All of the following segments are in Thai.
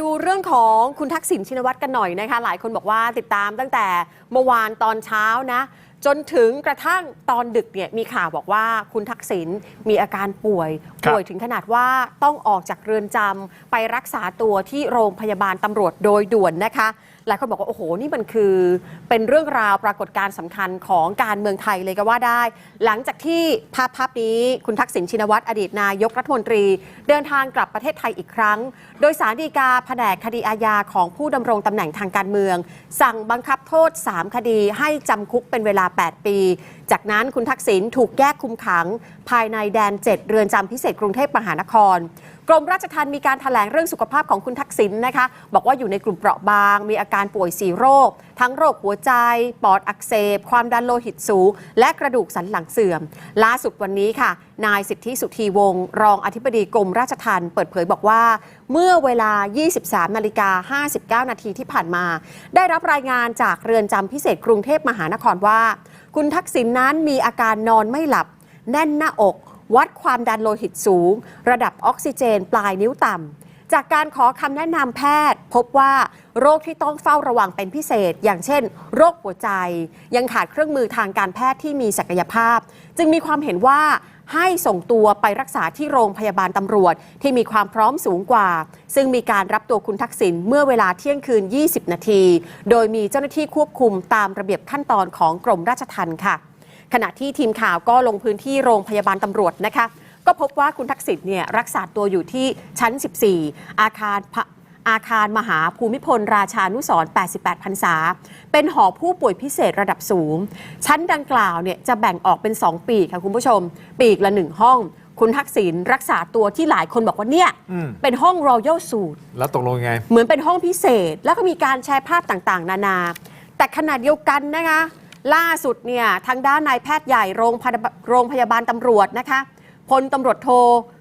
ดูเรื่องของคุณทักษิณชินวัตรกันหน่อยนะคะ หลายคนบอกว่าติดตามตั้งแต่เมื่อวานตอนเช้านะ จนถึงกระทั่งตอนดึกเนี่ยมีข่าวบอกว่าคุณทักษิณมีอาการป่วย ครับ ป่วยถึงขนาดว่าต้องออกจากเรือนจำไปรักษาตัวที่โรงพยาบาลตำรวจโดยด่วนนะคะ หลายคนบอกว่า โอ้โห นี่มันคือเป็นเรื่องราวปรากฏการณ์สำคัญของการเมืองไทยเลยก็ว่าได้ หลังจากที่ภาพภาพนี้คุณทักษิณชินวัตรอดีตนายกรัฐมนตรี เดินทางกลับประเทศไทยอีกครั้ง โดยสารดีกาแผนกคดีอาญาของผู้ดำรงตำแหน่งทางการเมือง สั่งบังคับโทษ 3 คดีให้จำคุกเป็นเวลา 8 ปี จากนั้นคุณทักษิณถูกแยกคุมขัง ภายในแดน 7 เรือนจำพิเศษกรุงเทพมหานคร กรมราชทัณฑ์มีการถแถลงเรื่องสุขภาพของคุณทักษิณนะคะ บอกว่าอยู่ในกลุ่มเปราะบาง มีอาการป่วย4โรค ทั้งโรคหัวใจ ปอดอักเสบ ความดันโลหิตสูง และกระดูกสันหลังเสื่อม ล่าสุดวันนี้ค่ะ นายสิทธิสุธีวงศ์รองอธิบดีกรมราชทัณฑ์เปิดเผยบอกว่า เมื่อเวลา 23นาฬิกา59 นาทีที่ผ่านมา ได้รับรายงานจากเรือนจำพิเศษกรุงเทพมหานครว่า คุณทักษิณนั้นมีอาการนอนไม่หลับ แน่นหน้าอก วัดความดันโลหิตสูง ระดับออกซิเจน ปลายนิ้วต่ำ จากการขอคำแนะนำแพทย์ พบว่าโรคที่ต้องเฝ้าระวังเป็นพิเศษ อย่างเช่น โรคหัวใจ ยังขาดเครื่องมือทางการแพทย์ที่มีศักยภาพ จึงมีความเห็นว่าให้ส่งตัวไปรักษาที่โรงพยาบาลตำรวจที่มีความพร้อมสูงกว่า ซึ่งมีการรับตัวคุณทักษิณเมื่อเวลาเที่ยงคืน 20 นาที โดยมีเจ้าหน้าที่ควบคุมตามระเบียบขั้นตอนของกรมราชทัณฑ์ค่ะ ขณะที่ทีมข่าวก็ลงพื้นที่โรงพยาบาลตำรวจนะคะ ก็พบว่าคุณทักษิณเนี่ยรักษาตัวอยู่ที่ชั้น 14 อาคารพระอาคารมหาภูมิพล ราชานุสรณ์88 พรรษา เป็นหอผู้ป่วยพิเศษระดับสูง ชั้นดังกล่าวเนี่ยจะแบ่งออกเป็น 2 ปีกค่ะคุณผู้ชม ปีกละ 1 ห้อง คุณทักษิณรักษาตัวที่หลายคนบอกว่าเนี่ยอืมเป็นห้องรอยัลสูตร แล้วตกลงยังไง เหมือนเป็นห้องพิเศษ แล้วก็มีการแชร์ภาพต่างๆ นานา แต่ขณะเดียวกันนะคะ ล่าสุดเนี่ยทางด้านนายแพทย์ใหญ่โรงพยาบาลโรงพยาบาลตำรวจนะคะพลตำรวจโท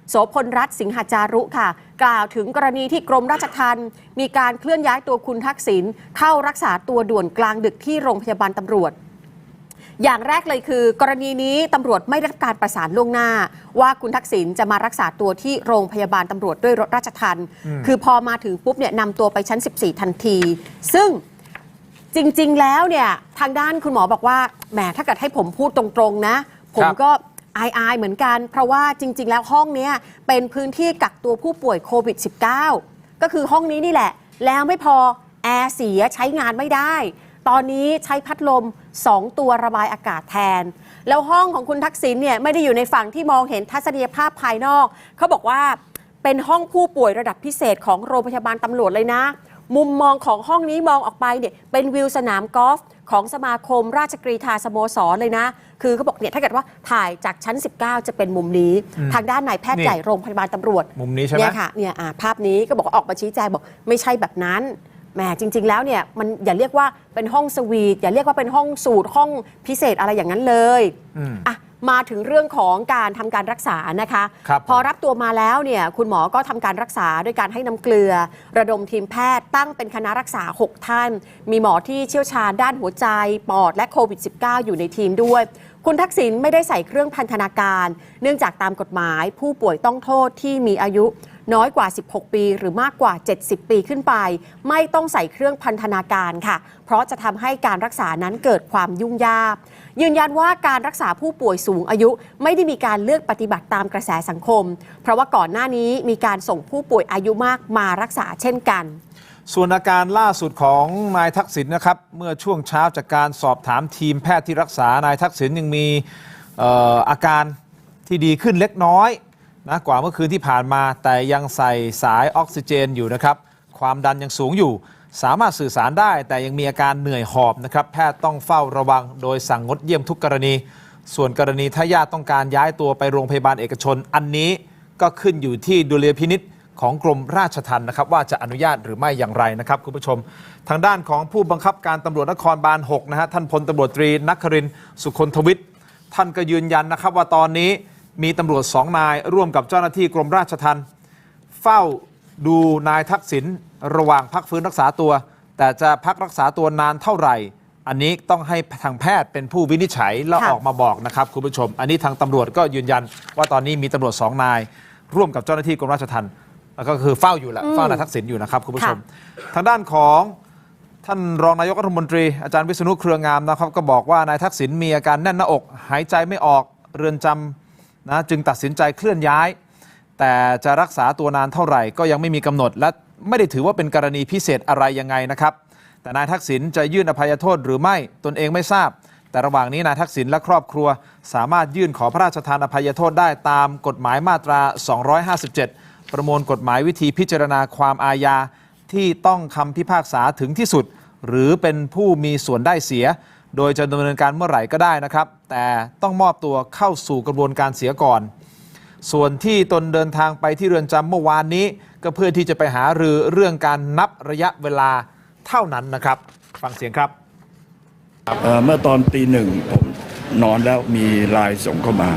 โสพลรัตน์สิงหาจารุค่ะ กล่าวถึงกรณีที่กรมราชทัณฑ์มีการเคลื่อนย้ายตัวคุณทักษิณเข้ารักษาตัวด่วนกลางดึกที่โรงพยาบาลตำรวจ อย่างแรกเลยคือ กรณีนี้ตำรวจไม่ได้รับการประสานล่วงหน้า ว่าคุณทักษิณจะมารักษาตัวที่โรงพยาบาลตำรวจด้วยรถราชทัณฑ์อืมคือพอมาถึงปุ๊บเนี่ยนำตัวไปชั้น 14 ทันที ซึ่ง จริง ๆ แล้วเนี่ยทางด้านคุณหมอบอกว่าแหมถ้าเกิดให้ผมพูดตรงๆนะ ผมก็อายๆเหมือนกัน เพราะว่าจริง ๆ แล้วห้องเนี้ยเป็นพื้นที่กักตัวผู้ป่วยโควิด -19 ก็คือห้องนี้นี่แหละ แล้วไม่พอแอร์เสียใช้งานไม่ได้ ตอนนี้ใช้พัดลม 2 ตัวระบายอากาศแทน แล้วห้องของคุณทักษิณเนี่ยไม่ได้อยู่ในฝั่งที่มองเห็นทัศนียภาพภายนอก เขาบอกว่าเป็นห้องผู้ป่วยระดับพิเศษของโรงพยาบาลตำรวจเลยนะ มุมมองของห้องนี้มองออกไปเนี่ยเป็นวิวสนามกอล์ฟของสมาคมราชกรีธาสโมสรเลยนะ คือเขาบอกเนี่ยถ้าเกิดว่าถ่ายจากชั้น 19 จะเป็นมุมนี้ อืมทางด้านนายแพทย์นี่ ใหญ่โรงพยาบาลตำรวจ มุมนี้ใช่ไหม เนี่ยค่ะเนี่ยอ่าภาพนี้ก็บอกว่าออกมาชี้แจงบอกไม่ใช่แบบนั้นแหมจริง ๆ แล้วเนี่ยมันอย่าเรียกว่าเป็นห้องสวีทอย่าเรียกว่าเป็นห้องสูตรห้องพิเศษอะไรอย่างนั้นเลยอืม อะ มาถึงเรื่องของการทำการรักษานะคะครับพอรับตัวมาแล้วเนี่ยคุณหมอก็ทำการรักษาด้วยการให้น้ำเกลือ ระดมทีมแพทย์ตั้งเป็นคณะรักษา 6 ท่าน มีหมอที่เชี่ยวชาญด้านหัวใจ ปอดและโควิด -19 อยู่ในทีมด้วย คุณทักษิณไม่ได้ใส่เครื่องพันธนาการ เนื่องจากตามกฎหมาย ผู้ป่วยต้องโทษที่มีอายุ น้อยกว่า 16 ปี หรือมากกว่า 70 ปีขึ้นไป ไม่ต้องใส่เครื่องพันธนาการค่ะ เพราะจะทำให้การรักษานั้นเกิดความยุ่งยาก ยืนยันว่าการรักษาผู้ป่วยสูงอายุไม่ได้มีการเลือกปฏิบัติตามกระแสสังคม เพราะว่าก่อนหน้านี้มีการส่งผู้ป่วยอายุมากมารักษาเช่นกันส่วนอาการล่าสุดของนายทักษิณนะครับ เมื่อช่วงเช้าจากการสอบถามทีมแพทย์ที่รักษานายทักษิณยังมีอาการที่ดีขึ้นเล็กน้อย นะกว่าเมื่อคืนที่ผ่านมา แต่ยังใส่สายออกซิเจนอยู่นะครับ ความดันยังสูงอยู่ สามารถสื่อสารได้แต่ยังมีอาการเหนื่อยหอบนะครับ แพทย์ต้องเฝ้าระวัง โดยสั่งงดเยี่ยมทุกกรณี ส่วนกรณีถ้าญาติต้องการย้ายตัวไปโรงพยาบาลเอกชน อันนี้ก็ขึ้นอยู่ที่ดุลยพินิษของกรมราชทัณฑ์นะครับ ว่าจะอนุญาตหรือไม่อย่างไรนะครับคุณผู้ชม ทางด้านของผู้บังคับการตำรวจนครบาล6นะฮะท่านพลตำรวจตรีนักครินสุคนทวิทย์ท่านก็ยืนยันนะครับว่าตอนนี้ มีตำรวจสองนายร่วมกับเจ้าหน้าที่กรมราชทัณฑ์เฝ้าดูนายทักษิณระหว่างพักฟื้นรักษาตัว แต่จะพักรักษาตัวนานเท่าไหร่ อันนี้ต้องให้ทางแพทย์เป็นผู้วินิจฉัยแล้วค่ะออกมาบอกนะครับคุณผู้ชม อันนี้ทางตำรวจก็ยืนยัน ว่าตอนนี้มีตำรวจสองนาย ร่วมกับเจ้าหน้าที่กรมราชทัณฑ์แล้วก็คือเฝ้าอยู่แหละอืมเฝ้านายทักษิณอยู่นะครับคุณผู้ชมค่ะทางด้านของท่านรองนายกรัฐมนตรีอาจารย์วิษณุเครืองามนะครับ ก็บอกว่านายทักษิณมีอาการแน่นหน้าอก หายใจไม่ออกเรือนจำ นะจึงตัดสินใจเคลื่อนย้าย แต่จะรักษาตัวนานเท่าไหร่ก็ยังไม่มีกำหนด และไม่ได้ถือว่าเป็นกรณีพิเศษอะไรยังไงนะครับ แต่นายทักษิณจะยื่นอภัยโทษหรือไม่ตนเองไม่ทราบ แต่ระหว่างนี้นายทักษิณและครอบครัว สามารถยื่นขอพระราชทานอภัยโทษได้ตามกฎหมายมาตรา 257 ประมวลกฎหมายวิธีพิจารณาความอาญาที่ต้องคำพิพากษาถึงที่สุด หรือเป็นผู้มีส่วนได้เสีย โดยจะดำเนินการเมื่อไหร่ก็ได้นะครับ แต่ต้องมอบตัวเข้าสู่กระบวนการเสียก่อน ส่วนที่ตนเดินทางไปที่เรือนจำเมื่อวานนี้ ก็เพื่อที่จะไปหารือเรื่องการนับระยะเวลาเท่านั้นนะครับ ฟังเสียงครับ เอ่อเมื่อตอนตีหนึ่งผมนอนแล้วมีไลน์ส่งเข้ามา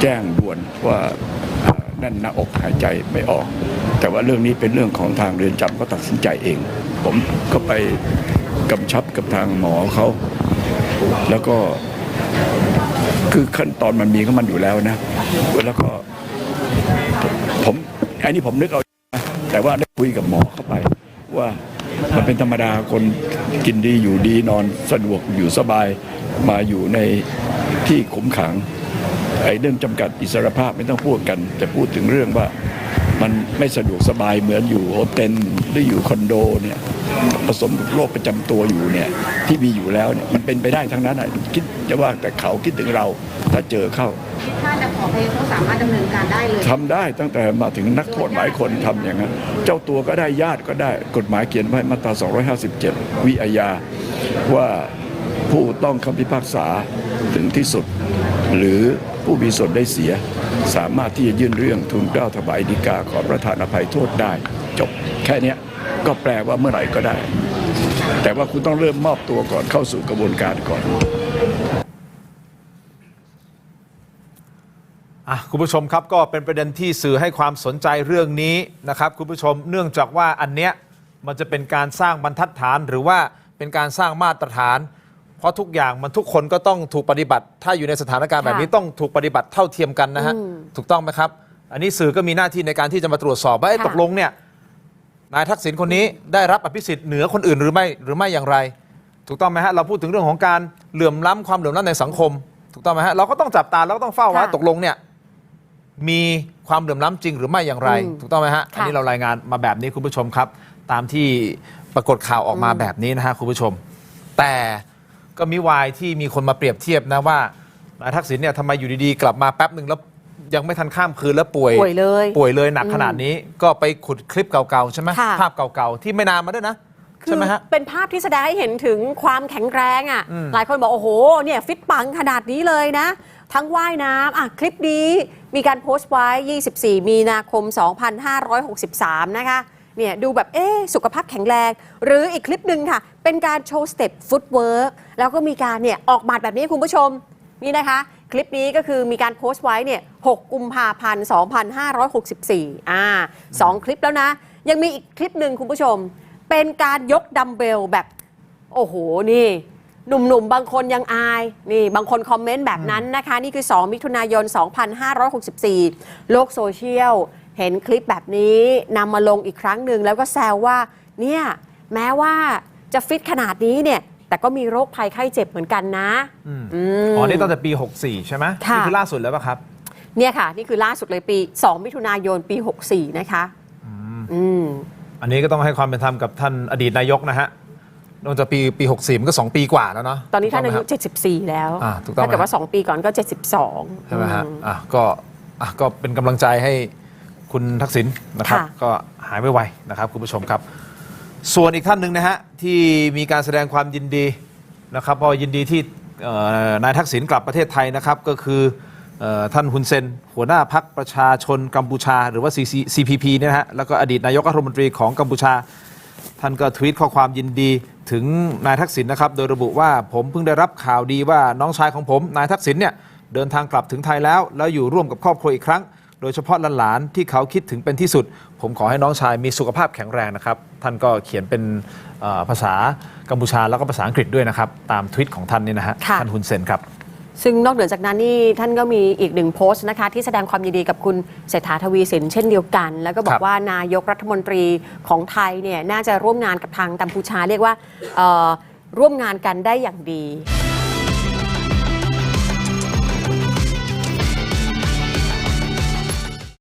แจ้งด่วนว่าเอ่อแน่นหน้าอกหายใจไม่ออก แต่ว่าเรื่องนี้เป็นเรื่องของทางเรือนจำก็ตัดสินใจเอง ผมก็ไปกำชับกับทางหมอเขา แล้วก็คือขั้นตอนมันมีของมันอยู่แล้วนะ แล้วก็ผมอันนี้ผมนึกเอา แต่ว่าได้คุยกับหมอเข้าไป ว่ามันเป็นธรรมดาคนกินดีอยู่ดีนอนสะดวกอยู่สบายมาอยู่ในที่ขุมขังไอ้เรื่องจำกัดอิสรภาพไม่ต้องพูดกันแต่พูดถึงเรื่องว่ามันไม่สะดวกสบายเหมือนอยู่โฮเทลหรืออยู่คอนโดเนี่ย ผสมกับโรคประจำตัวอยู่เนี่ยที่มีอยู่แล้วเนี่ยมันเป็นไปได้ทั้งนั้นอะคิดจะว่าแต่เขาคิดถึงเราถ้าเจอเข้า ถ้าจะขอพยเขาสามารถดำเนินการได้เลยทำได้ตั้งแต่มาถึงนักโทษหลายคนทำอย่างนั้น เจ้าตัวก็ได้ญาติก็ได้กฎหมายเขียนไว้มาตรา 257 วิอาญาว่าผู้ต้องคำพิพากษาถึงที่สุด หรือผู้มีส่วนได้เสีย สามารถที่จะยื่นเรื่องทูลเกล้าถวายฎีกาขอประทานอภัยโทษได้ จบแค่นี้ก็แปลว่าเมื่อไหร่ก็ได้ แต่ว่าคุณต้องเริ่มมอบตัวก่อนเข้าสู่กระบวนการก่อนคุณผู้ชมครับก็เป็นประเด็นที่สื่อให้ความสนใจเรื่องนี้นะครับ คุณผู้ชมเนื่องจากว่าอันเนี้ยมันจะเป็นการสร้างบรรทัดฐานหรือว่าเป็นการสร้างมาตรฐาน เพราะทุกอย่างมันทุกคนก็ต้องถูกปฏิบัติ ถ้าอยู่ในสถานการณ์แบบนี้ค่ะต้องถูกปฏิบัติเท่าเทียมกันนะฮะอืมถูกต้องไหมครับ อันนี้สื่อก็มีหน้าที่ในการที่จะมาตรวจสอบว่าเอ๊ะค่ะ ตกลงเนี่ยนายทักษิณคนนี้ได้รับอภิสิทธิ์เหนือคนอื่นหรือไม่หรือไม่อย่างไร ถูกต้องไหมฮะเราพูดถึงเรื่องของการเหลื่อมล้ำความเหลื่อมล้ำในสังคม ถูกต้องไหมฮะเราก็ต้องจับตาแล้วก็ต้องเฝ้าว่าค่ะตกลงเนี่ยมีความเหลื่อมล้ำจริงหรือไม่อย่างไร อืมถูกต้องไหมฮะค่ะอันนี้เรารายงานมาแบบนี้คุณผู้ชมครับ ตามที่ปรากฏข่าวออกมาอืมแบบนี้นะฮะคุณผู้ชม แต่ ก็มีวายที่มีคนมาเปรียบเทียบนะว่านายทักษิณเนี่ยทำไมอยู่ดีๆ กลับมาแป๊บหนึ่งแล้วยังไม่ทันข้ามคืนแล้วป่วยป่วยเลย ป่วยเลยหนักอืมขนาดนี้ก็ไปขุดคลิปเก่าๆใช่ไหมค่ะ ภาพเก่าๆที่ไม่นานมาด้วยนะคืใช่ไหมฮะ เป็นภาพที่แสดงให้เห็นถึงความแข็งแรงอะ อืมหลายคนบอก โอ้โห เนี่ย ฟิตปังขนาดนี้เลยนะ ทั้งว่ายน้ำอะ คลิปนี้มีการโพสต์ไว้ 24 มีนาคม 2563 นะคะ เนี่ยดูแบบเอ๊สุขภาพแข็งแรง หรืออีกคลิปหนึ่งค่ะ เป็นการโชว์สเต็ปฟุตเวิร์กแล้วก็มีการเนี่ยออกหมัดแบบนี้คุณผู้ชมนี่นะคะ คลิปนี้ก็คือมีการโพสต์ไว้เนี่ย 6 กุมภาพันธ์ 2564 อ่าสองคลิปแล้วนะ ยังมีอีกคลิปหนึ่งคุณผู้ชม เป็นการยกดัมเบลแบบ โอ้โห นี่ หนุ่มๆ บางคนยังอาย นี่บางคนคอมเมนต์แบบนั้นนะคะ นี่คือ 2 มิถุนายน 2564 โลกโซเชียล เห็นคลิปแบบนี้นำมาลงอีกครั้งหนึ่งแล้วก็แซวว่าเนี่ยแม้ว่าจะฟิตขนาดนี้เนี่ย แต่ก็มีโรคภัยไข้เจ็บเหมือนกันนะอืมอืมอ๋อ นี่ตั้งแต่ปี 64 ใช่ไหมค่ะ นี่คือล่าสุดแล้วป่ะครับเนี่ยค่ะ นี่คือล่าสุดเลยปี 2 มิถุนายนปี 64 นะคะอืม อันนี้ก็ต้องให้ความเป็นธรรมกับท่านอดีตนายกนะฮะนอกจากปีปี 64 มันก็ 2 ปีกว่าแล้วเนาะตอนนี้ท่านอายุ ถูกต้งไหมครับ 74 แล้ว อ่าถูกต้องถ้าเกิดไหมว่า 2 ปีก่อนก็ 72 ใช่ไหมฮะอืมอะก็อะก็เป็นกำลังใจให้ คุณทักษิณนะครับ ค่ะ ก็หายไวๆนะครับคุณผู้ชมครับ ส่วนอีกท่านหนึ่งนะฮะที่มีการแสดงความยินดีนะครับเพอยินดีที่เอ่อนายทักษิณกลับประเทศไทยนะครับ ก็คือเอ่อท่านฮุนเซน หัวหน้าพักประชาชนกัมพูชา หรือว่า CC CPP เนี่ยนะฮะแล้วก็อดีตนายกรัฐมนตรีของกัมพูชา ท่านก็ทวีตข้อความยินดีถึงนายทักษิณนะครับ โดยระบุว่าผมเพิ่งได้รับข่าวดีว่าน้องชายของผม นายทักษิณเนี่ยเดินทางกลับถึงไทยแล้ว แล้วอยู่ร่วมกับครอบครัวอีกครั้ง โดยเฉพาะหลานๆที่เขาคิดถึงเป็นที่สุด ผมขอให้น้องชายมีสุขภาพแข็งแรงนะครับ ท่านก็เขียนเป็นเอ่อภาษากัมพูชาแล้วก็ภาษาอังกฤษด้วยนะครับ ตามทวิตของท่านนี่นะฮะค่ะท่านฮุนเซนครับซึ่งนอกเหนือจากนั้นนี่ท่านก็มีอีกหนึ่งโพสต์นะคะ ที่แสดงความยินดีกับคุณเศรษฐาทวีสินเช่นเดียวกัน แล้วก็บอครักบว่านายกรัฐมนตรีของไทยเนี่ยน่าจะร่วมงานกับทางกัมพูชาเรียกว่าเอ่อร่วมงานกันได้อย่างดี